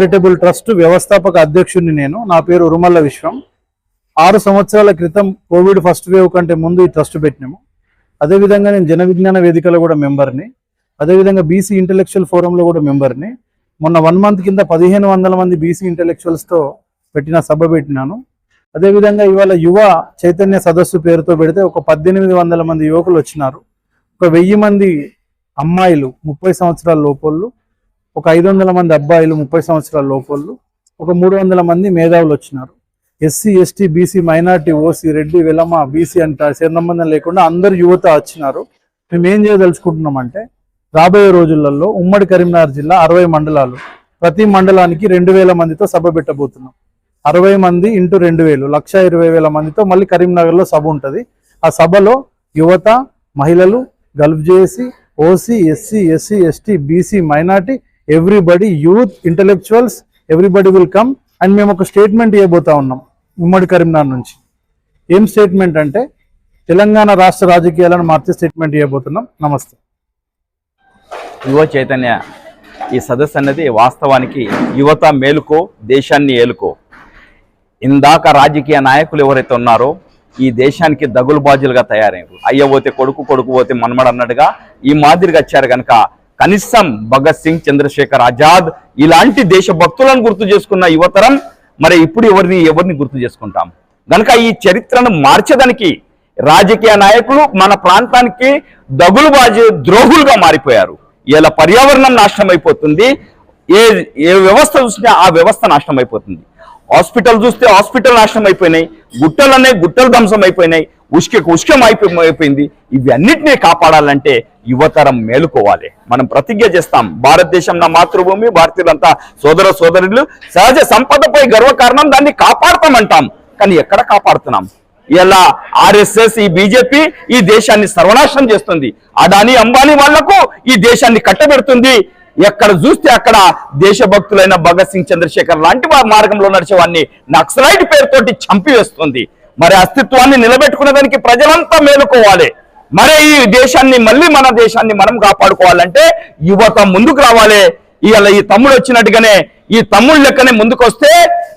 Charitable trust వ్యవస్థాపక అధ్యక్షుడిని నేను. నా పేరు ఉరుమల్ల విశ్వం. ఆరు సంవత్సరాల క్రితం కోవిడ్ ఫస్ట్ వేవ్ కంటే ముందు ఈ ట్రస్ట్ పెట్టినాము. అదేవిధంగా నేను జన విజ్ఞాన వేదికలో కూడా మెంబర్ని. అదేవిధంగా బీసీ ఇంటలెక్చువల్ ఫోరంలో కూడా మెంబర్ని. మొన్న వన్ మంత్ కింద పదిహేను వందల మంది బీసీ ఇంటలెక్చువల్స్తో పెట్టిన సభ పెట్టినాను. అదేవిధంగా ఇవాళ యువ చైతన్య సదస్సు పేరుతో పెడితే ఒక పద్దెనిమిది వందల మంది యువకులు వచ్చినారు. ఒక వెయ్యి మంది అమ్మాయిలు ముప్పై సంవత్సరాల లోపళ్ళు ఒక ఐదు వందల మంది అబ్బాయిలు ముప్పై సంవత్సరాల లోపలు ఒక మూడు వందల మంది మేధావులు వచ్చినారు. SC ST BC minority OC Reddy Velama BC అంట సంబంధం లేకుండా అందరు యువత వచ్చినారు. మేము ఏం చేయదలుచుకుంటున్నామంటే రాబోయే రోజులలో ఉమ్మడి కరీంనగర్ జిల్లా అరవై మండలాలు ప్రతి మండలానికి రెండు వేల మందితో సభ పెట్టబోతున్నాం. అరవై మంది ఇంటూ రెండు వేలు లక్ష ఇరవై వేల మందితో మళ్ళీ కరీంనగర్లో సభ ఉంటుంది. ఆ సభలో యువత మహిళలు గల్ఫ్ చేసి OC SC SC ST BC minority everybody youth intellectuals everybody will come and మేము ఒక స్టేట్మెంట్ ఇవ్వబోతా ఉన్నాం ఉమ్మడి కరీంనగర్ నుంచి. ఏం స్టేట్మెంట్ అంటే తెలంగాణ రాష్ట్ర రాజకీయాలను మార్చే స్టేట్మెంట్ ఇవ్వబోతున్నాం. నమస్తే. యువ చైతన్య ఈ సదస్సు అన్నది వాస్తవానికి యువత మేలుకో దేశాన్ని ఏలుకో. ఇందాక రాజకీయ నాయకులు ఎవరైతే ఉన్నారో ఈ దేశానికి దగులుబాజులుగా తయారయ్యారు అయ్య పోతే కొడుకు కొడుకు పోతే మనమడు అన్నట్టుగా ఈ మాదిరిగా వచ్చారు కనుక కనీసం భగత్ సింగ్ చంద్రశేఖర్ ఆజాద్ ఇలాంటి దేశభక్తులను గుర్తు చేసుకున్న యువతరం మరి ఇప్పుడు ఎవరిని ఎవరిని గుర్తు చేసుకుంటాం? గనుక ఈ చరిత్రను మార్చడానికి రాజకీయ నాయకులు మన ప్రాంతానికి దగులుబాజీ ద్రోహులుగా మారిపోయారు. ఇలా పర్యావరణం నాశనం అయిపోతుంది ఏ ఏ వ్యవస్థ చూసినా ఆ వ్యవస్థ నాశనం అయిపోతుంది హాస్పిటల్ చూస్తే హాస్పిటల్ నాశనం అయిపోయినాయి గుట్టలు అనే గుట్టలు ధ్వంసం అయిపోయినాయి ఉష్క ఉష్కం అయిపోయింది ఇవన్నిటినీ కాపాడాలంటే యువతరం మేలుకోవాలి. మనం ప్రతిజ్ఞ చేస్తాం. భారతదేశం నా మాతృభూమి భారతీయులంతా సోదర సోదరులు సహజ సంపదపై గర్వకారణం దాన్ని కాపాడతామంటాం. కానీ ఎక్కడ కాపాడుతున్నాం? ఇలా ఆర్ఎస్ఎస్ ఈ బీజేపీ ఈ దేశాన్ని సర్వనాశనం చేస్తుంది. అదాని అంబానీ వాళ్ళకు ఈ దేశాన్ని కట్టబెడుతుంది. ఎక్కడ చూస్తే అక్కడ దేశభక్తులైన భగత్ సింగ్ చంద్రశేఖర్ లాంటి మార్గంలో నడిచేవాడిని నక్సలైట్ పేరుతోటి చంపివేస్తుంది. మరి అస్తిత్వాన్ని నిలబెట్టుకునే దానికి ప్రజలంతా మేలుకోవాలి. మరి ఈ దేశాన్ని మళ్ళీ మన దేశాన్ని మనం కాపాడుకోవాలంటే యువత ముందుకు రావాలి. ఇవాళ ఈ తమ్ముడు వచ్చినట్టుగానే ఈ తమ్ముడు లెక్కనే ముందుకొస్తే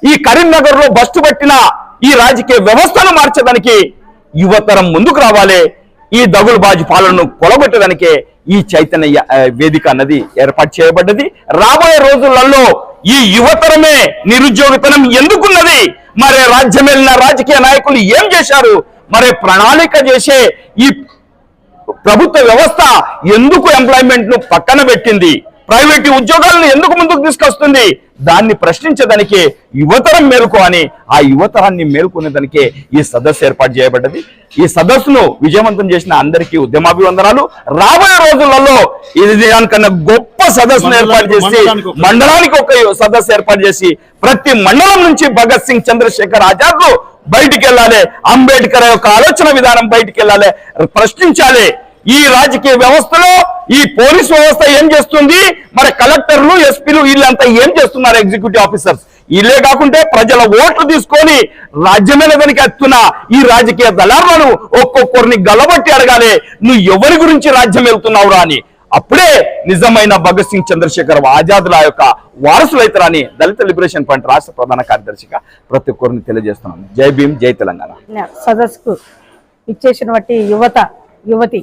ఈ కరీంనగర్లో బస్టు పట్టిన ఈ రాజకీయ వ్యవస్థను మార్చడానికి యువతరం ముందుకు రావాలి. ఈ దగులుబాజు పాలనను కొలగొట్టడానికే ఈ చైతన్య వేదిక అన్నది ఏర్పాటు చేయబడ్డది. రాబోయే రోజులలో ఈ యువతరమే నిరుద్యోగతనం ఎందుకున్నది? మరి రాజ్యం వెళ్ళిన రాజకీయ నాయకులు ఏం చేశారు? మరి ప్రణాళిక చేసే ఈ ప్రభుత్వ వ్యవస్థ ఎందుకు ఎంప్లాయ్మెంట్ను పక్కన పెట్టింది? ప్రైవేట్ ఉద్యోగాలను ఎందుకు ముందుకు తీసుకొస్తుంది? దాన్ని ప్రశ్నించడానికే యువతరం మేలుకో అని ఆ యువతరాన్ని మేలుకునేదానికే ఈ సదస్సు ఏర్పాటు చేయబడ్డది. ఈ సదస్సును విజయవంతం చేసిన అందరికీ ఉద్యమాభివందనాలు. రాబోయే రోజులలో ఇది దానికన్నా గొప్ప సదస్సును ఏర్పాటు చేసి మండలానికి ఒక సదస్సు ఏర్పాటు చేసి ప్రతి మండలం నుంచి భగత్ సింగ్ చంద్రశేఖర్ ఆజాద్ బయటికి వెళ్ళాలి అంబేద్కర్ యొక్క ఆలోచన విధానం బయటికి వెళ్ళాలి ప్రశ్నించాలి. ఈ రాజకీయ వ్యవస్థలో ఈ పోలీస్ వ్యవస్థ ఏం చేస్తుంది? మరి కలెక్టర్లు ఎస్పీలు వీళ్ళంతా ఏం చేస్తున్నారు ఎగ్జిక్యూటివ్ ఆఫీసర్స్? ఇల్లే కాకుంటే ప్రజల ఓట్లు తీసుకొని రాజ్యమైన దానికి ఎత్తున ఈ రాజకీయ దళారులను ఒక్కొక్కరిని గలబట్టి అడగాలి. నువ్వు ఎవరి గురించి రాజ్యం వెళ్తున్నావురా అని. అప్పుడే నిజమైన భగత్ సింగ్ చంద్రశేఖర్ ఆజాదుల యొక్క వారసులైతారని దళిత లిబరేషన్ ఫ్రంట్ రాష్ట్ర ప్రధాన కార్యదర్శిగా ప్రతి ఒక్కరిని తెలియజేస్తున్నాను. జై భీమ్ జై తెలంగాణ. సదస్సుకు ఇచ్చేసినటువంటి యువత యువతి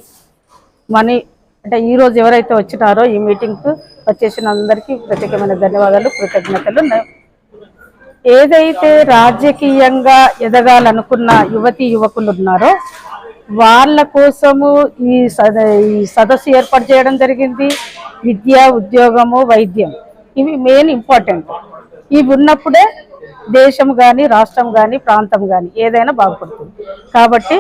మనీ అంటే ఈ రోజు ఎవరైతే వచ్చినారో ఈ మీటింగ్కు వచ్చేసిన అందరికీ ప్రత్యేకమైన ధన్యవాదాలు కృతజ్ఞతలు. ఏదైతే రాజకీయంగా ఎదగాలనుకున్న యువతి యువకులు ఉన్నారో వాళ్ళ కోసము ఈ సద ఈ సదస్సు ఏర్పాటు చేయడం జరిగింది. విద్య ఉద్యోగము వైద్యం. ఇవి మెయిన్ ఇంపార్టెంట్ ఇవి ఉన్నప్పుడే దేశం కానీ రాష్ట్రం కానీ ప్రాంతం కానీ ఏదైనా బాగుపడుతుంది. కాబట్టి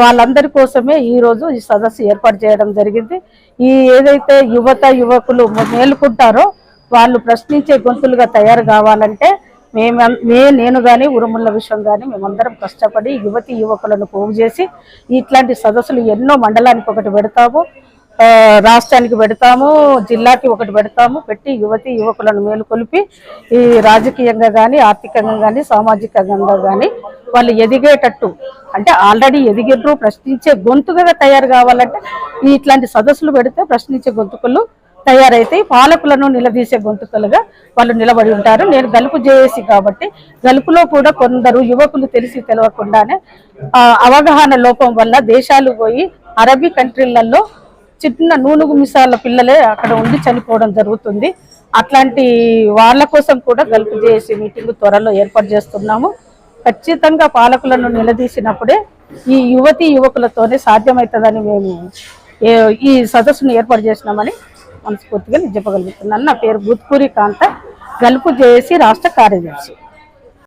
వాళ్ళందరి కోసమే ఈరోజు ఈ సదస్సు ఏర్పాటు చేయడం జరిగింది. ఈ ఏదైతే యువత యువకులు మేలుకుంటారో వాళ్ళు ప్రశ్నించే గొంతులుగా తయారు కావాలంటే మేము మే నేను కానీ ఉరుముల విషయం కానీ మేమందరం కష్టపడి యువతి యువకులను పోగు చేసి ఇట్లాంటి సదస్సులు ఎన్నో మండలానికి ఒకటి పెడతాము రాష్ట్రానికి పెడతాము జిల్లాకి ఒకటి పెడతాము పెట్టి యువతి యువకులను మేలుకొలిపి ఈ రాజకీయంగా కానీ ఆర్థికంగా కానీ సామాజికంగా కానీ వాళ్ళు ఎదిగేటట్టు అంటే ఆల్రెడీ ఎదిగినరు ప్రశ్నించే గొంతుగా తయారు కావాలంటే ఇట్లాంటి సదస్సులు పెడితే ప్రశ్నించే గొంతుకులు తయారైతే పాలకులను నిలదీసే గొంతుకలుగా వాళ్ళు నిలబడి ఉంటారు. నేను గలుపు చేసి కాబట్టి గలుపులో కూడా కొందరు యువకులు తెలిసి తెలవకుండానే అవగాహన లోపం వల్ల దేశాలు పోయి అరబీ కంట్రీలలో చిన్న నూనుగు మిసాల పిల్లలే అక్కడ ఉండి చనిపోవడం జరుగుతుంది. అట్లాంటి వాళ్ళ కోసం కూడా గలుపు చేసి మీటింగ్ త్వరలో ఏర్పాటు చేస్తున్నాము. ఖచ్చితంగా పాలకులను నిలదీసినప్పుడే ఈ యువతి యువకులతోనే సాధ్యమవుతుందని మేము ఏ- ఈ సదస్సును ఏర్పాటు చేసినామని మనస్ఫూర్తిగా చెప్పగలుగుతున్నాను నా పేరు భూత్పూరి కాంత. గలుపు జేఏసీ రాష్ట్ర కార్యదర్శి.